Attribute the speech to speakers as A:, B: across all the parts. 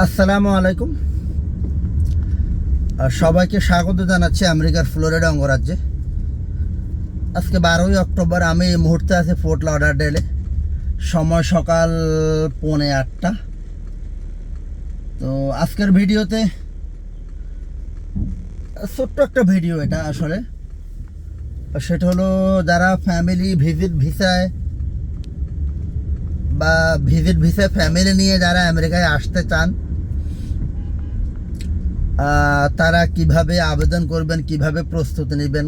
A: আসসালামু আলাইকুম। সবাইকে স্বাগত জানাচ্ছি আমেরিকার ফ্লোরিডা অঙ্গরাজ্যে। আজকে বারোই অক্টোবর, আমি এই মুহূর্তে আছি ফোর্ট লডারডেলে সময় সকাল পৌনে আটটা। তো আজকের ভিডিওতে ছোট্ট একটা ভিডিও এটা আসলে। সেটা হলো যারা ফ্যামিলি ভিজিট ভিসায় বা ভিজিট ভিসা ফ্যামিলি নিয়ে যারা আমেরিকায় আসতে চান তারা কীভাবে আবেদন করবেন, কীভাবে প্রস্তুতি নেবেন,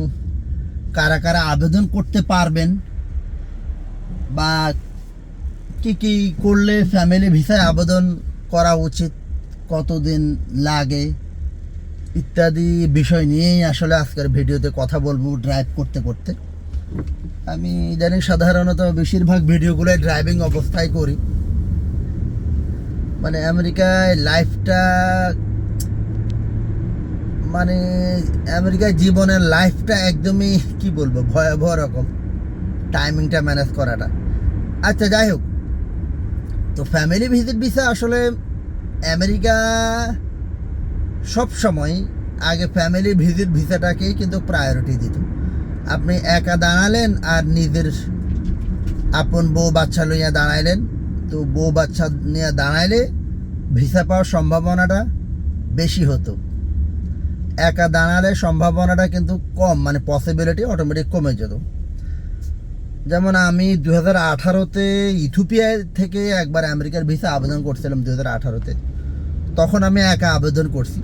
A: কারা কারা আবেদন করতে পারবেন, বা কি কি করলে ফ্যামিলি ভিসায় আবেদন করা উচিত, কতদিন লাগে, ইত্যাদি বিষয় নিয়েই আসলে আজকের ভিডিওতে কথা বলব ড্রাইভ করতে করতে। আমি জানি সাধারণত বেশিরভাগ ভিডিওগুলোই ড্রাইভিং অবস্থায় করি। মানে আমেরিকায় লাইফটা মানে আমেরিকায় জীবনের লাইফটা একদমই, কি বলব, ভয়াবহ রকম। টাইমিংটা ম্যানেজ করাটা। আচ্ছা যাই হোক। তো ফ্যামিলি ভিজিট ভিসা আসলে আমেরিকা সব সময় আগে ফ্যামিলি ভিজিট ভিসাটাকেই কিন্তু প্রায়োরিটি দিত। আপনি একা দাঁড়ালেন আর নিজের আপন বউ বাচ্চা লইয়া দাঁড়াইলেন। তো বউ বাচ্চা নিয়ে দাঁড়াইলে ভিসা পাওয়ার সম্ভাবনাটা বেশি হতো। একা দাঁড়ালে সম্ভাবনাটা কিন্তু কম মানে পসিবিলিটি অটোমেটিক কমে যেত। যেমন আমি দু হাজার আঠারোতে ইথিওপিয়া থেকে একবার আমেরিকার ভিসা আবেদন করছিলাম দু হাজার আঠারোতে। তখন আমি একা আবেদন করছি।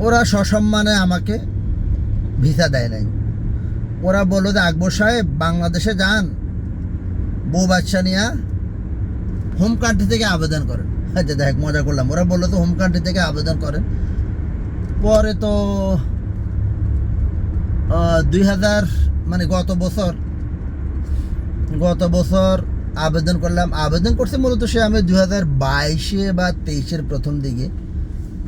A: ওরা সসম্মানে আমাকে ভিসা দেয় নাই। ওরা বলল যে, আকবর সাহেব, বাংলাদেশে যান। বউ বাচ্চা নিয়ে হোম কান্ট্রি থেকে আবেদন করেন। আচ্ছা দেখ, মজা করলাম। ওরা বলল তো হোম কান্ট্রি থেকে আবেদন করেন। পরে তো দুই হাজার মানে গত বছর গত বছর আবেদন করলাম। আবেদন করছে মূলত সে আমি দুই হাজার বাইশে বা তেইশের প্রথম দিকে।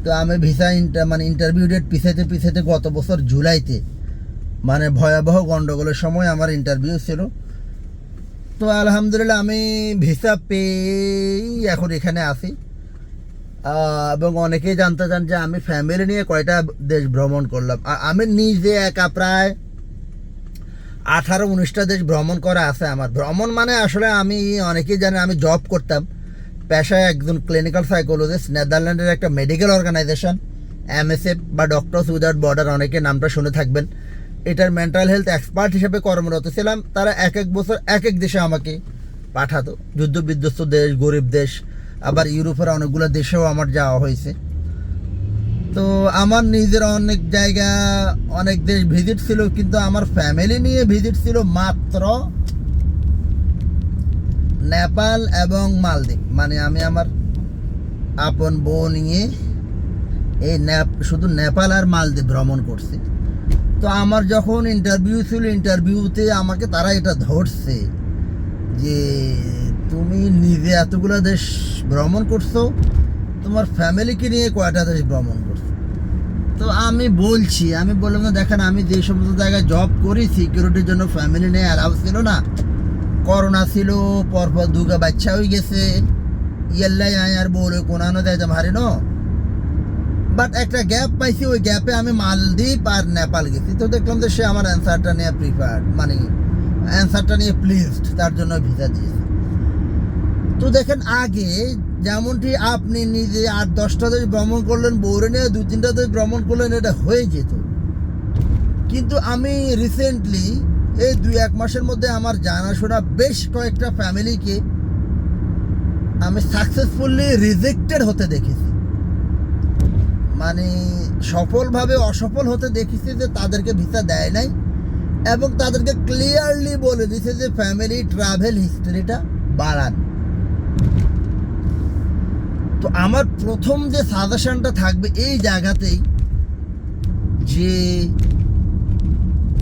A: তো আমি ভিসা ইন্টার মানে ইন্টারভিউ ডেট পিছাইতে পিছাইতে গত বছর জুলাইতে মানে ভয়াবহ গণ্ডগোলের সময় আমার ইন্টারভিউ ছিল তো আলহামদুলিল্লাহ আমি ভিসা পেয়েই এখন এখানে আসি এবং অনেকেই জানতে চান যে আমি ফ্যামিলি নিয়ে কয়টা দেশ ভ্রমণ করলাম। আর আমি নিজে একা প্রায় আঠারো, উনিশটা দেশ ভ্রমণ করা আছে আমার। ভ্রমণ মানে আসলে আমি অনেকেই জানে আমি জব করতাম। পেশায় একজন ক্লিনিক্যাল সাইকোলজিস্ট নেদারল্যান্ডের একটা মেডিকেল অর্গানাইজেশন এমএসএফ বা ডক্টরস উইদাউট বর্ডার অনেকে নামটা শুনে থাকবেন। এটার মেন্টাল হেলথ এক্সপার্ট হিসেবে কর্মরত ছিলাম। তারা এক এক বছর এক এক দেশে আমাকে পাঠাতো। যুদ্ধ বিধ্বস্ত দেশ, গরিব দেশ, আবার ইউরোপের অনেকগুলো দেশেও আমার যাওয়া হয়েছে। তো আমার নিজের অনেক জায়গা, অনেক দেশ ভিজিট ছিল, কিন্তু আমার ফ্যামিলি নিয়ে ভিজিট ছিল মাত্র নেপাল এবং মালদ্বীপ। মানে আমি আমার আপন বউ নিয়ে এই শুধু নেপাল আর মালদ্বীপ ভ্রমণ করছি। তো আমার যখন ইন্টারভিউ ছিল ইন্টারভিউতে আমাকে তারা এটা ধরছে যে, তুমি নিজে এতগুলো দেশ ভ্রমণ করছ, তোমার ফ্যামিলিকে নিয়ে কয়টা দেশ ভ্রমণ করছ? তো আমি বলছি, আমি বললাম, না, দেখেন, আমি যে সমস্ত জায়গায় জব করি সিকিউরিটির জন্য ফ্যামিলি নিয়ে অ্যালাউ ছিল না। করোনা ছিল, পরপর দুগা বাচ্চা হয়ে গেছে। ইয়াল্লাই আয় আর বলে কোনানো দেয় ভারি ন? বাট একটা গ্যাপ পাইছি, ওই গ্যাপে আমি মালদ্বীপ আর নেপাল গেছি। তো দেখলাম যে সে আমার অ্যান্সারটা নিয়ে প্রিফার্ড মানে অ্যান্সারটা নিয়ে প্লিজড তার জন্য ভিসা দিয়েছে। তো দেখেন আগে যেমনটি আপনি নিজে আট দশটা দেশ ভ্রমণ করলেন বৌরে নিয়ে দু তিনটা দেশ ভ্রমণ করলেন, এটা হয়ে যেত। কিন্তু আমি রিসেন্টলি এই দুই এক মাসের মধ্যে আমার জানাশোনা বেশ কয়েকটা ফ্যামিলিকে আমি সাকসেসফুলি রিজেক্টেড হতে দেখেছি। মানে সফলভাবে অসফল হতে দেখেছি যে তাদেরকে ভিসা দেয় নাই এবং তাদেরকে ক্লিয়ারলি বলে দিছে যে ফ্যামিলি ট্রাভেল হিস্ট্রিটা বাড়ান। তো আমার প্রথম যে সাজেশনটা থাকবে এই জায়গাতেই যে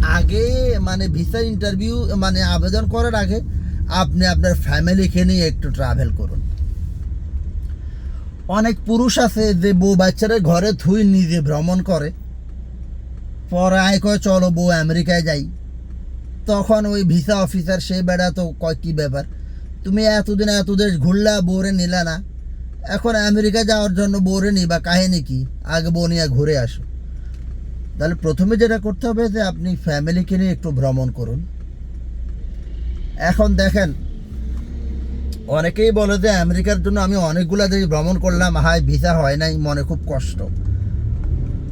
A: আগে মানে ভিসা ইন্টারভিউ মানে আবেদন করার আগে আপনি আপনার ফ্যামিলিকে নিয়ে একটু ট্রাভেল করুন। অনেক পুরুষ আছে যে বউ বাচ্চারা ঘরে থুই নিজে ভ্রমণ করে, পরে আয় কয়, চলো বউ আমেরিকায় যাই। তখন ওই ভিসা অফিসার সে বেড়া তো কয়, কী ব্যাপার? তুমি এতদিন এত দেশ ঘুরলা, বউরে নিলা না। এখন আমেরিকা যাওয়ার জন্য বোরেনি বা কাহিনী কি? আগে বনিয়া ঘুরে আসো। তাহলে প্রথমে যেটা করতে হবে যে আপনি ফ্যামিলিকে নিয়ে একটু ভ্রমণ করুন। এখন দেখেন, অনেকেই বলে যে আমেরিকার জন্য আমি অনেকগুলা দেশ ভ্রমণ করলাম হাই ভিসা হয় নাই, মনে খুব কষ্ট।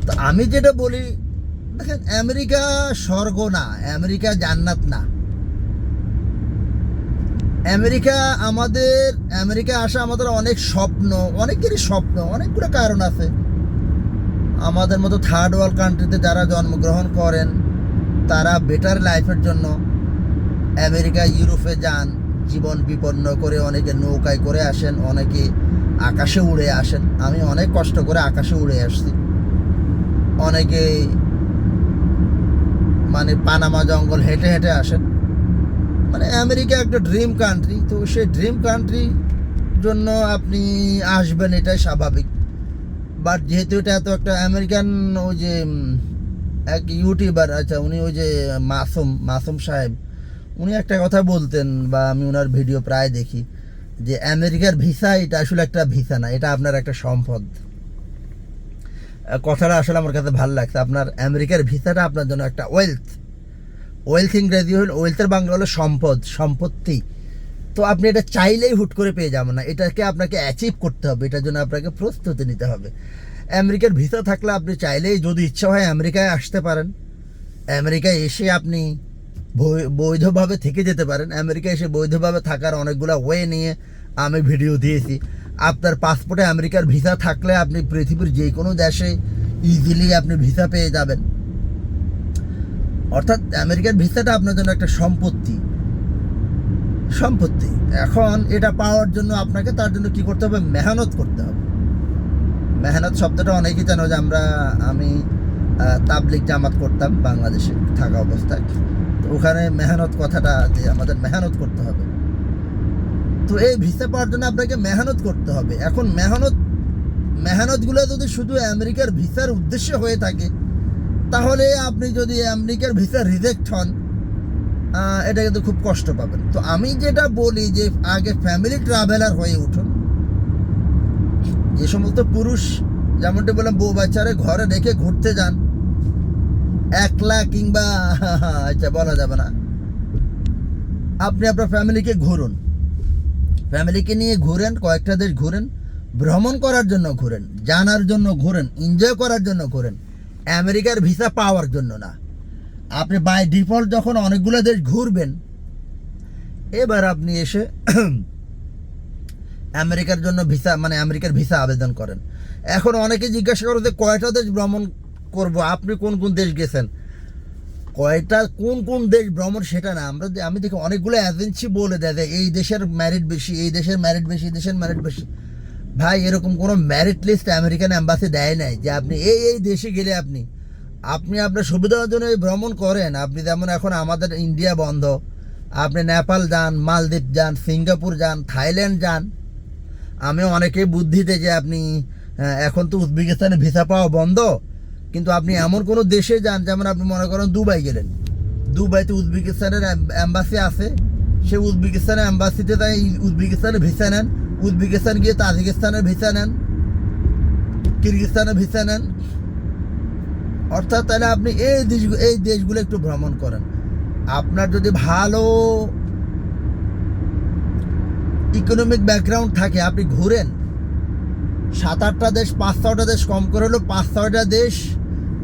A: তো আমি যেটা বলি, দেখেন, আমেরিকা স্বর্গ না, আমেরিকা জান্নাত না। আমেরিকা আমাদের, আমেরিকা আসা আমাদের অনেক স্বপ্ন, অনেকেরই স্বপ্ন, অনেকগুলো কারণ আছে। আমাদের মতো থার্ড ওয়ার্ল্ড কান্ট্রিতে যারা জন্মগ্রহণ করেন, তারা বেটার লাইফের জন্য আমেরিকা, ইউরোপে যান। জীবন বিপন্ন করে অনেকে নৌকায় করে আসেন, অনেকে আকাশে উড়ে আসেন। আমি অনেক কষ্ট করে আকাশে উড়ে আসছি। অনেকে মানে পানামা জঙ্গল হেঁটে হেঁটে আসেন। মানে আমেরিকা একটা ড্রিম কান্ট্রি তো সেই ড্রিম কান্ট্রি জন্য আপনি আসবেন, এটাই স্বাভাবিক। বাট যেহেতু এটা এত একটা আমেরিকান ওই যে এক ইউটিউবার আচ্ছা উনি ওই যে মাসুম মাসুম সাহেব, উনি একটা কথা বলতেন বা আমি ওনার ভিডিও প্রায় দেখি, যে আমেরিকার ভিসা এটা আসলে একটা ভিসা না, এটা আপনার একটা সম্পদ। কথাটা আসলে আমার কাছে ভালো লাগছে, আপনার আমেরিকার ভিসাটা আপনার জন্য একটা ওয়েলথ ওয়েলথ ইংরেজি হল ওয়েলথের বাংলা হলো সম্পদ, সম্পত্তি। তো আপনি এটা চাইলেই হুট করে পেয়ে যাবেন না। এটাকে আপনাকে অ্যাচিভ করতে হবে। এটার জন্য আপনাকে প্রস্তুতি নিতে হবে। আমেরিকার ভিসা থাকলে আপনি চাইলেই যদি ইচ্ছা হয় আমেরিকায় আসতে পারেন। আমেরিকায় এসে আপনি বৈধভাবে থেকে যেতে পারেন। আমেরিকায় এসে বৈধভাবে থাকার অনেকগুলো ওয়ে নিয়ে আমি ভিডিও দিয়েছি। আপনার পাসপোর্টে আমেরিকার ভিসা থাকলে আপনি পৃথিবীর যে কোনো দেশে ইজিলি আপনি ভিসা পেয়ে যাবেন। অর্থাৎ আমেরিকার ভিসাটা আপনার জন্য একটা সম্পত্তি। সম্পত্তি। এখন এটা পাওয়ার জন্য আপনাকে তার জন্য কি করতে হবে? মেহনত করতে হবে। মেহনত শব্দটা অনেকেই জানো যে আমরা আমি আহ, তাবলিগ জামাত করতাম বাংলাদেশে থাকা অবস্থায়। তো ওখানে মেহনত কথাটা যে আমাদের মেহনত করতে হবে। তো এই ভিসা পাওয়ার জন্য আপনাকে মেহনত করতে হবে। এখন মেহনত মেহনতগুলো যদি শুধু আমেরিকার ভিসার উদ্দেশ্যে হয়ে থাকে তাহলে আপনি যদি আমেরিকার ভিসা রিজেক্ট হন এটা কিন্তু খুব কষ্ট পাবেন। তো আমি যেটা বলি যে আগে ফ্যামিলি ট্রাভেলার হয়ে উঠুন। যে সমস্ত পুরুষ, যেমনটি বললাম, বউ বাচ্চারে ঘরে রেখে ঘুরতে যান, একলা কিংবা আচ্ছা বলা যাবে না। আপনি আপনার ফ্যামিলিকে ঘুরুন। ফ্যামিলিকে নিয়ে ঘুরেন, কয়েকটা দেশ ঘুরেন, ভ্রমণ করার জন্য ঘুরেন, জানার জন্য ঘুরেন এনজয় করার জন্য ঘুরেন। আমেরিকার ভিসা পাওয়ার জন্য না। আপনি বাই ডিফল্ট যখন অনেকগুলো দেশ ঘুরবেন, এবার আপনি এসে আমেরিকার জন্য ভিসা মানে আমেরিকার ভিসা আবেদন করেন। এখন অনেকে জিজ্ঞাসা করে যে কয়টা দেশ ভ্রমণ করব? আপনি কোন কোন দেশ গেছেন? কয়টা, কোন কোন দেশ ভ্রমণ সেটা না। আমরা আমি দেখি অনেকগুলো এজেন্সি বলে দেয় যে এই দেশের ম্যারিট বেশি, এই দেশের ম্যারিট বেশি, এই দেশের ম্যারিট বেশি। ভাই, এরকম কোনো ম্যারিট লিস্ট আমেরিকান অ্যাম্বাসি দেয় নাই যে আপনি এই এই দেশে গেলে আপনি আপনি আপনার সুবিধার জন্য এই ভ্রমণ করেন। আপনি যেমন এখন আমাদের ইন্ডিয়া বন্ধ আপনি নেপাল যান মালদ্বীপ যান সিঙ্গাপুর যান থাইল্যান্ড যান। আমি অনেকেই বুদ্ধিতে যে আপনি এখন তো উজবেকিস্তানে ভিসা পাওয়া বন্ধ কিন্তু আপনি এমন কোনো দেশে যান যেমন আপনি মনে করেন দুবাই গেলেন। দুবাইতে উজবেকিস্তানের অ্যাম্বাসি আছে। সে উজবেকিস্তানের অ্যাম্বাসিতে তাই উজবেকিস্তানের ভিসা নেন। উজবেকিস্তান গিয়ে তাজিকিস্তানের ভিসা নেন। কিরগিস্তানের ভিসা নেন। অর্থাৎ তাহলে আপনি এই দেশ এই দেশগুলো একটু ভ্রমণ করেন। আপনার যদি ভালো ইকোনমিক ব্যাকগ্রাউন্ড থাকে, আপনি ঘুরেন। সাত আটটা দেশ পাঁচ ছটা দেশ কম করে হলো পাঁচ ছয়টা দেশ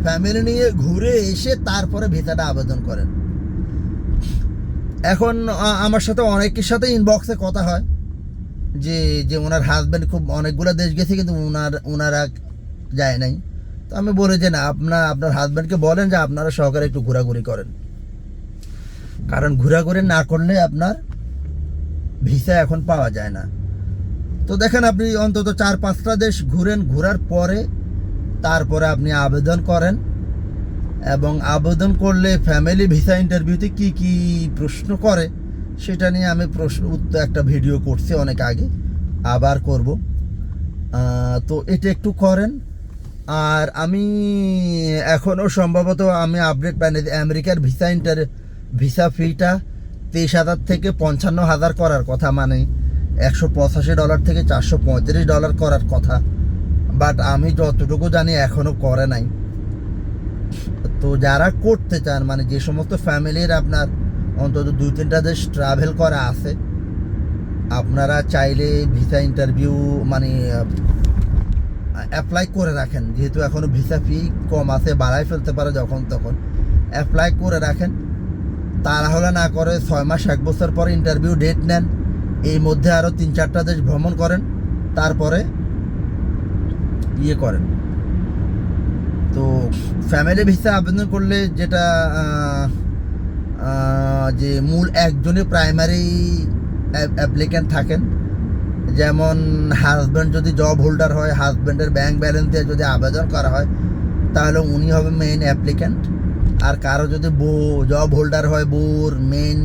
A: ফ্যামিলি নিয়ে ঘুরে এসে তারপরে ভিসাটা আবেদন করেন। এখন আমার সাথে অনেকের সাথে ইনবক্সে কথা হয় যে যে ওনার হাজব্যান্ড খুব অনেকগুলো দেশ গেছে, কিন্তু ওনার ওনারা যায় নাই। তো আমি বলি যে না আপনার আপনার হাজব্যান্ডকে বলেন যে আপনারা সহকারে একটু ঘোরাঘুরি করেন। কারণ ঘোরাঘুরি না করলে আপনার ভিসা এখন পাওয়া যায় না। তো দেখেন আপনি অন্তত চার পাঁচটা দেশ ঘুরেন, ঘোরার পরে তারপরে আপনি আবেদন করেন এবং আবেদন করলে ফ্যামিলি ভিসা ইন্টারভিউতে কি কি প্রশ্ন করে সেটা নিয়ে আমি প্রশ্ন, উত্তর একটা ভিডিও করছি অনেক আগে, আবার করব। তো এটা একটু করেন। আর আমি এখনও সম্ভবত আমি আপডেট পাইনি আমেরিকার ভিসা ইন্টার ভিসা ফিটা তেইশ হাজার থেকে পঞ্চান্ন হাজার করার কথা মানে একশো পঁচাশি ডলার থেকে চারশো পঁয়ত্রিশ ডলার করার কথা। বাট আমি যতটুকু জানি এখনও করে নাই। তো যারা করতে চান মানে যে সমস্ত ফ্যামিলির আপনার অন্তত দুই তিনটা দেশ ট্রাভেল করা আছে, আপনারা চাইলে ভিসা ইন্টারভিউ মানে অ্যাপ্লাই করে রাখেন। যেহেতু এখনও ভিসা ফি কম আছে, বাড়াই ফেলতে পারে যখন তখন। অ্যাপ্লাই করে রাখেন। তাড়াহুড়া না করে ছয় মাস, এক বছর পরে ইন্টারভিউ ডেট নেন। এই মধ্যে আরও তিন চারটা দেশ ভ্রমণ করেন। তারপরে ইয়ে করেন। তো ফ্যামিলি ভিসা আবেদন করলে যেটা যে মূল একজনই প্রাইমারি অ্যাপ্লিক্যান্ট থাকেন যেমন হাজব্যান্ড যদি জব হোল্ডার হয় হাজব্যান্ডের ব্যাংক ব্যালেন্স দিয়ে যদি আবেদন করা হয়, তাহলে উনি হবে মেইন অ্যাপ্লিক্যান্ট আর কারও যদি বউ জব হোল্ডার হয়, বউর মেইন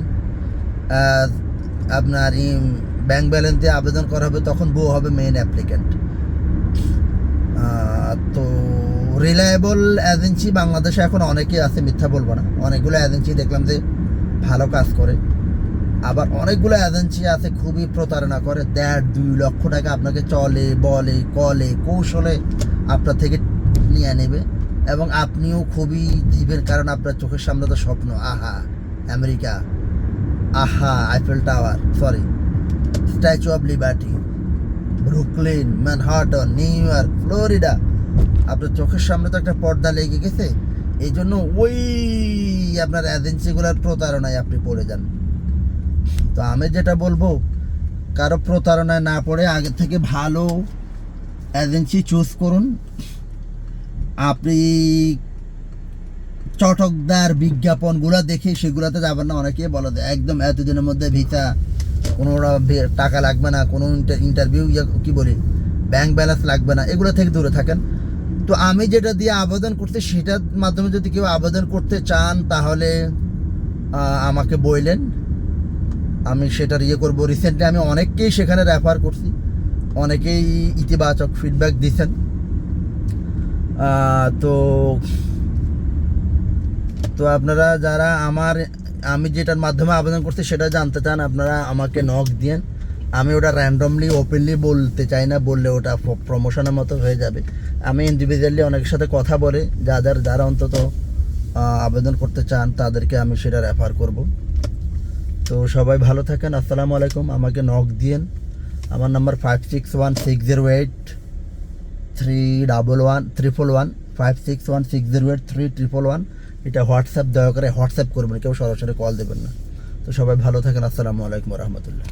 A: আপনার ব্যাংক ব্যালেন্স দিয়ে আবেদন করা হবে, তখন বউ হবে মেইন অ্যাপ্লিক্যান্ট তো রিলায়েবল এজেন্সি বাংলাদেশে এখন অনেকেই আছে, মিথ্যা বলব না। অনেকগুলো এজেন্সি দেখলাম যে ভালো কাজ করে। আবার অনেকগুলো এজেন্সি আছে খুবই প্রতারণা করে। দেড় দুই লক্ষ টাকা আপনাকে চলে, বলে, কলে, কৌশলে আপনার থেকে নিয়ে নেবে। এবং আপনিও খুবই দিবেন কারণ আপনার চোখের সামনে তো স্বপ্ন। আহা, আমেরিকা। আহা Eiffel tower sorry statue of liberty Brooklyn Manhattan New York Florida আপনার চোখের সামনে তো একটা পর্দা লেগে গেছে। এই জন্য ওই আপনার এজেন্সিগুলোর প্রতারণায় আপনি পড়ে যান। তো আমি যেটা বলব, কারও প্রতারণায় না পড়ে আগে থেকে ভালো এজেন্সি চুজ করুন। আপনি চটকদার বিজ্ঞাপনগুলো দেখে সেগুলোতে যাবেন না, অনেকেই বলে দেয় একদম এতদিনের মধ্যে ভিসা কোনো টাকা লাগবে না, কোনো ইন্টারভিউ কি বলি ব্যাংক ব্যালেন্স লাগবে না, এগুলো থেকে দূরে থাকেন। তো আমি যেটা দিয়ে আবেদন করতে সেটার মাধ্যমে যদি কেউ আবেদন করতে চান, তাহলে আমাকে বললেন। আমি সেটার ইয়ে করব। রিসেন্টলি আমি অনেককেই সেখানে রেফার করছি। অনেকেই ইতিবাচক ফিডব্যাক দিচ্ছেন। তো তো আপনারা যারা আমার, আমি যেটার মাধ্যমে আবেদন করছি সেটা জানতে চান, আপনারা আমাকে নক দিয়েন। আমি ওটা র্যান্ডমলি ওপেনলি বলতে চাই না, বললে ওটা প্রমোশনের মতো হয়ে যাবে। আমি ইন্ডিভিজুয়ালি অনেকের সাথে কথা বলে, যাদের, যারা অন্তত আবেদন করতে চান, তাদেরকে আমি সেটা রেফার করব। তো সবাই ভালো থাকেন, আসসালামু আলাইকুম। আমাকে নক দিয়েন। আমার number five six one six zero eight three double one triple one five six one six zero eight three triple one এটা হোয়াটসঅ্যাপ, দয়া করে হোয়াটসঅ্যাপ করবেন, কেউ সরাসরি কল দেবেন না। তো সবাই ভালো থাকেন, আসসালামু আলাইকুম রহমতুল্লাহ।